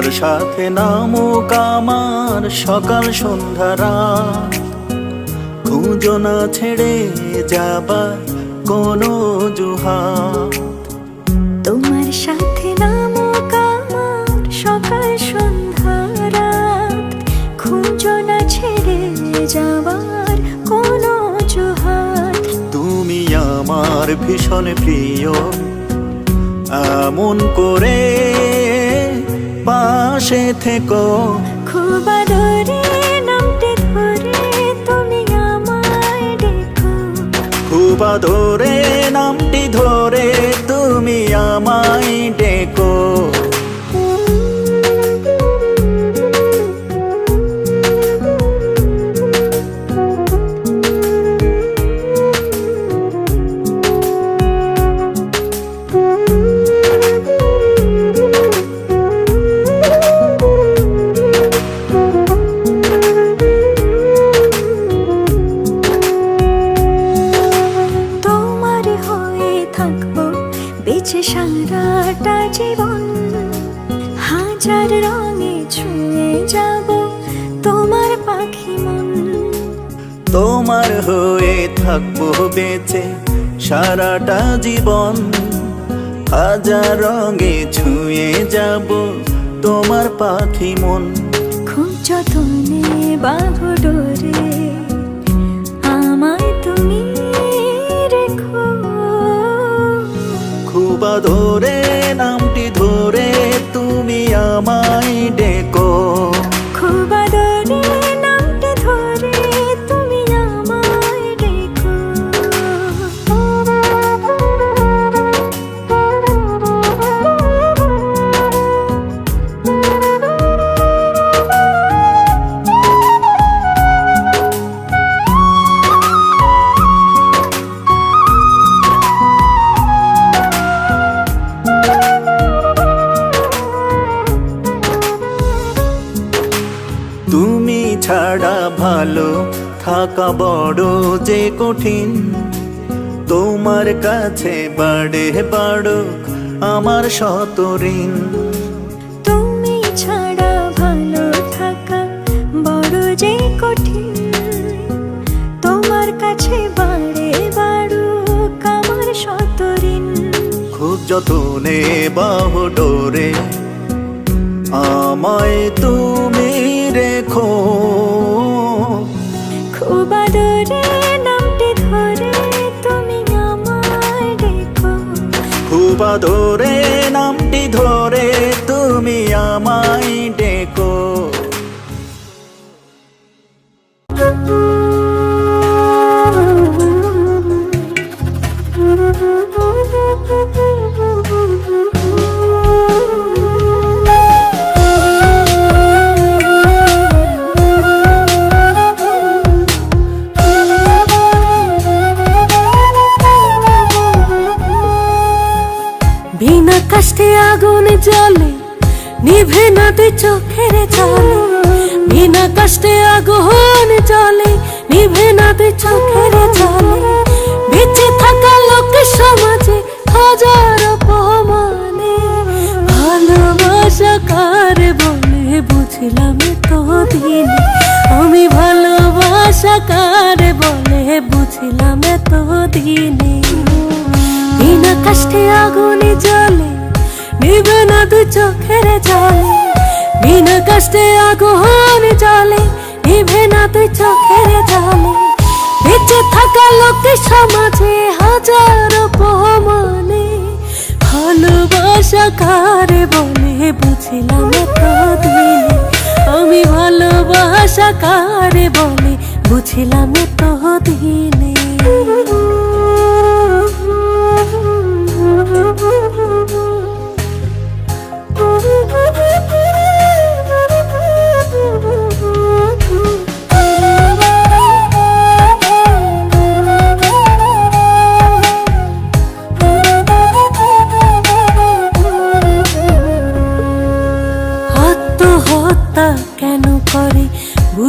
তোমার সাথে নামুক আমার সকাল সন্ধ্যারা খুঁজো না ছেড়ে যাবার কোনো জুহার তোমার সাথে নামক আমার সকাল সন্ধ্যা রাত। খুঁজো না ছেড়ে যাবার কোনো জোহার তুমি আমার ভীষণ প্রিয় এমন করে পাশে থেকো। খুব আদরে নামটি ধরে তুমি আমায় ডেকো খুব আদরে নামটি ধরে তুমি আমায় ডেকো তোমার হয়ে থাকব বেঁচে সারাটা জীবন। হাজার রঙে ছুঁয়ে যাব তোমার পাখি মন। খুব যতনে বাহু থাকা বড় যে কঠিন। তোমার কাছে বাড়ে বাড়ুক আমার শত ঋণ। তুমি ছাড়া ভালো থাকা বড় যে কঠিন। তোমার কাছে বাড়ে বাড়ুক আমার শতরিন খুব যতনে বাহ ডোরে আমায় তুমি রেখো। আদরে নামটি ধরে তুমি আমায় ডেকো খুব ধরে নামটি ধরে তুমি আমায় চোখের জলে, বিনা কষ্টে আগুন জ্বলে, নিভে না তুই চোখের জলে। বেঁচে থাকা লোক সমাজে হাজার অপমানে। ভালোবাসা কার বলে বুঝলাম তো দিনে আমি ভালোবাসা কার বলে বুঝলাম তো দিনে বিনা কষ্টে আগুনে জ্বলে নিবে না দু চোখের জলে। বিনা কষ্টে আগুন জ্বলে, নিভে না তুই চোখের জলে। বেঁচে থাকা লোক সমাজে হাজার অপমানে। ভালোবাসা কারে বলে বুঝলাম দিনে আমি ভালোবাসা কারে বলে বুঝলাম দিনে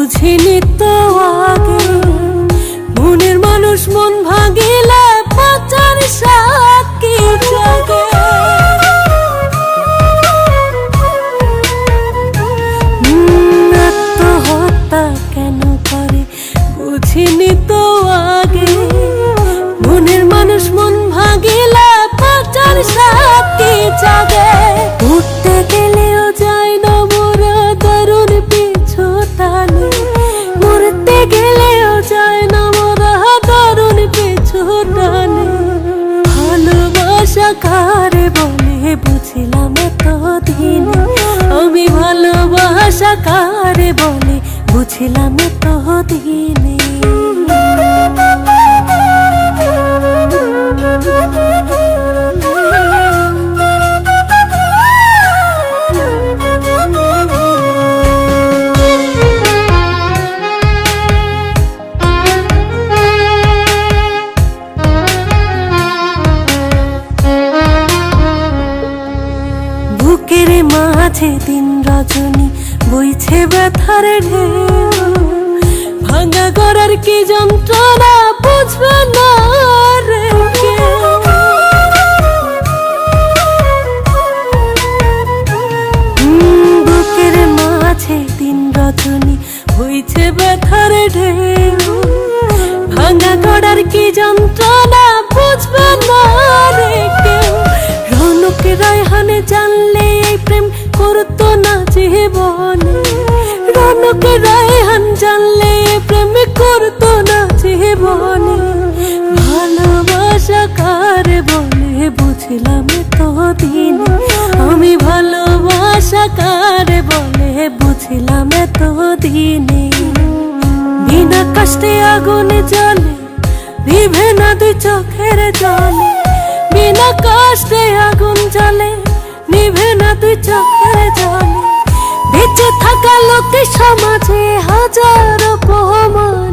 বুঝিনি তো ভালোবাসা কারে বলে বুঝলাম এতদিনে বুকের ব্যথার ভাঙা করার কি যন্ত্রণা বুঝবে না রে। বুকের মাঝে দিন রজনী বইছে ব্যথার ঢেউ। ভাঙা গড়ার কি যন্ত্রণা বুঝবে না রে কেউ রনক রায়হানে জানলে এই প্রেম করতো না জীবনে। রনক রায়হান জানলে প্রেম করতো না জীবনে। ভালোবাসা কার বলে বুঝলাম তো দিন আমি ভালোবাসা কার বলে বুঝলাম তো দিনে বিনা কষ্টে আগুন জ্বলে, নিভে না দুই চোখের জলে। বিনা কষ্টে আগুন জ্বলে, নিভে না দুই চোখের জলে। থাকা লোকে সমাজে হাজার অপমানে।